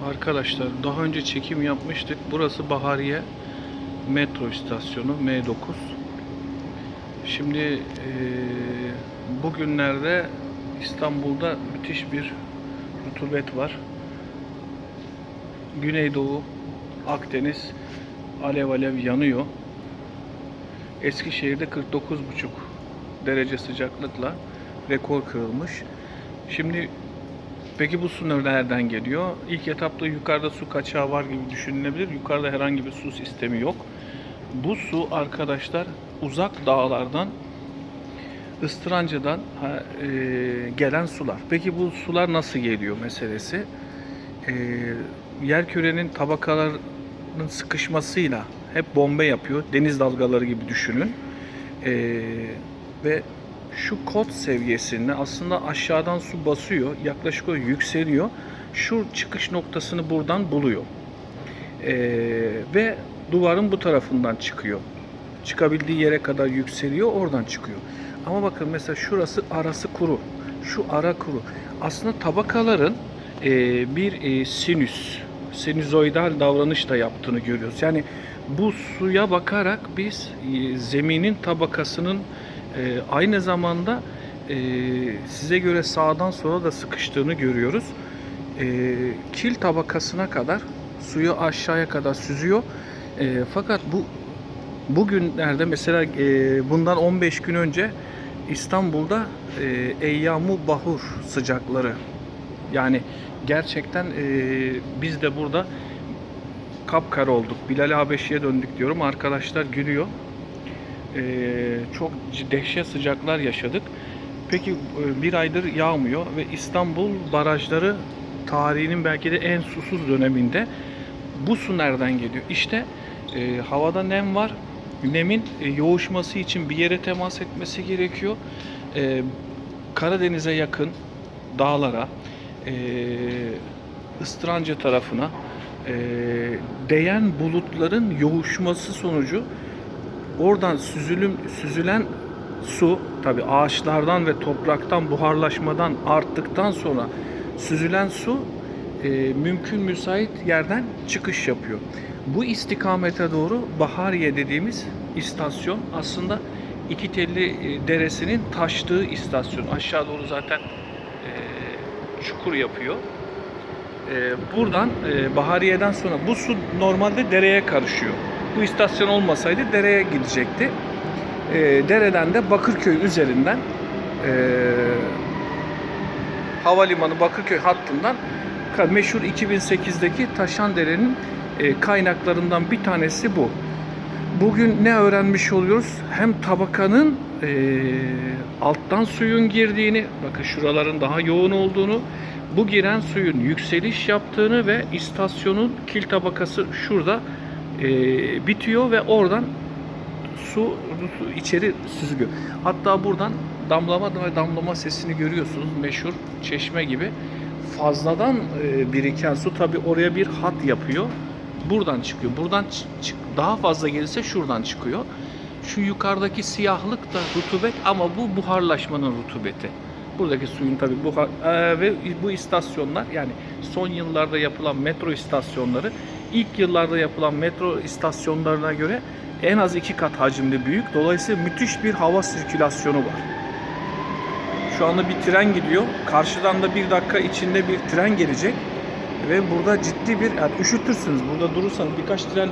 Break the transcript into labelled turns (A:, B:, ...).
A: Arkadaşlar daha önce çekim yapmıştık. Burası Bahariye metro istasyonu M9. Şimdi eee, bugünlerde İstanbul'da müthiş bir rutubet var. Güneydoğu, Akdeniz alev alev yanıyor. Eskişehir'de 49,5 derece sıcaklıkla rekor kırılmış. Şimdi peki bu su nereden geliyor? İlk etapta yukarıda su kaçağı var gibi düşünülebilir. Yukarıda herhangi bir su sistemi yok. Bu su arkadaşlar uzak dağlardan Istıranca'dan ha, e, gelen sular. Peki bu sular nasıl geliyor meselesi? E, yerkürenin tabakalarının sıkışmasıyla hep bombe yapıyor. Deniz dalgaları gibi düşünün. E, ve şu kod seviyesinde aslında aşağıdan su basıyor. Yaklaşık o yükseliyor. Şu çıkış noktasını buradan buluyor. E, ve duvarın bu tarafından çıkıyor. Çıkabildiği yere kadar yükseliyor. Oradan çıkıyor. Ama bakın mesela şurası arası kuru. Şu ara kuru. Aslında tabakaların e, bir e, sinüs, sinüzoidal davranış da yaptığını görüyoruz. Yani bu suya bakarak biz e, zeminin tabakasının e, aynı zamanda e, size göre sağdan sola da sıkıştığını görüyoruz. E, kil tabakasına kadar suyu aşağıya kadar süzüyor. E, fakat bu bugünlerde mesela e, bundan 15 gün önce İstanbul'da e, Eyyamu Bahur sıcakları yani gerçekten e, biz de burada kapkara olduk. Bilal Habeşi'ye döndük diyorum. Arkadaşlar gülüyor. E, çok dehşet sıcaklar yaşadık. Peki e, bir aydır yağmıyor ve İstanbul barajları tarihinin belki de en susuz döneminde bu su nereden geliyor? İşte e, havada nem var. Nemin e, yoğuşması için bir yere temas etmesi gerekiyor. E, Karadeniz'e yakın dağlara, e, Istranca tarafına e, değen bulutların yoğuşması sonucu oradan süzülüm süzülen su tabi ağaçlardan ve topraktan buharlaşmadan arttıktan sonra süzülen su e, mümkün müsait yerden çıkış yapıyor. Bu istikamete doğru Bahariye dediğimiz istasyon aslında İki Telli e, Deresi'nin taştığı istasyon. Aşağı doğru zaten e, çukur yapıyor. E, buradan e, Bahariye'den sonra bu su normalde dereye karışıyor. Bu istasyon olmasaydı dereye gidecekti. E, dereden de Bakırköy üzerinden e, havalimanı Bakırköy hattından meşhur 2008'deki Taşandere'nin e, kaynaklarından bir tanesi bu. Bugün ne öğrenmiş oluyoruz? Hem tabakanın e, alttan suyun girdiğini, bakın şuraların daha yoğun olduğunu, bu giren suyun yükseliş yaptığını ve istasyonun kil tabakası şurada e, bitiyor ve oradan su, su içeri süzülüyor. Hatta buradan damlama ve damlama sesini görüyorsunuz. Meşhur çeşme gibi. Fazladan e, biriken su tabi oraya bir hat yapıyor. Buradan çıkıyor. Buradan çı- çık- daha fazla gelirse şuradan çıkıyor. Şu yukarıdaki siyahlık da rutubet ama bu buharlaşmanın rutubeti. Buradaki suyun tabi buhar Ee, ve bu istasyonlar yani son yıllarda yapılan metro istasyonları ilk yıllarda yapılan metro istasyonlarına göre en az iki kat hacimde büyük. Dolayısıyla müthiş bir hava sirkülasyonu var. Şu anda bir tren gidiyor. Karşıdan da bir dakika içinde bir tren gelecek. Ve burada ciddi bir, yani üşütürsünüz. Burada durursanız birkaç tren